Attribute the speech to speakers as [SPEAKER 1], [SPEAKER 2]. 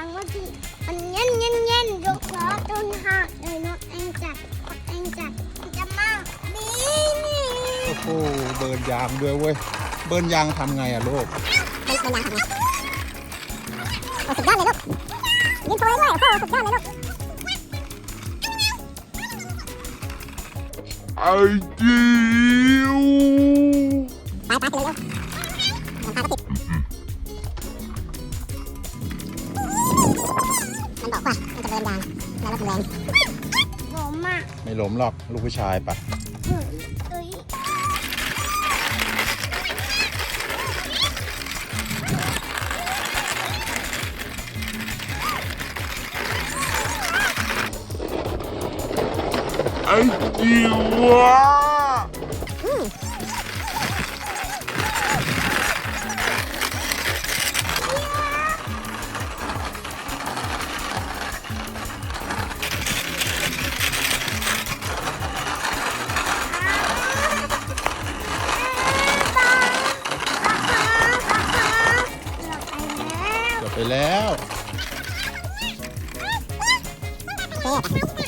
[SPEAKER 1] างว่าที่มันเย็นเย็นเย็นยกล้อจนหักเลยนกเองจัดนกเองจัดมันจะมาดีนี่
[SPEAKER 2] โอ้โหเบิร์นยางด้วยเว้ย เบิร์นยางทำไงอะลูก
[SPEAKER 3] เป็นเป็นยังทำไงโอ้สุดยอดเลยลูกยินโฟยด้วยโอ้โหสุดยอดเลยลูก
[SPEAKER 2] ไอ้จิ๋
[SPEAKER 3] มันบอกว่ามันจะเดินยางแล้วรถมันแรง
[SPEAKER 1] ผมอะ
[SPEAKER 2] ไม่ล้มหรอกลูกผู้ชายปะ
[SPEAKER 1] เฮ้ยเอ้ย
[SPEAKER 2] ไอ้จิ๋ว ไปแล้ว
[SPEAKER 3] โอเค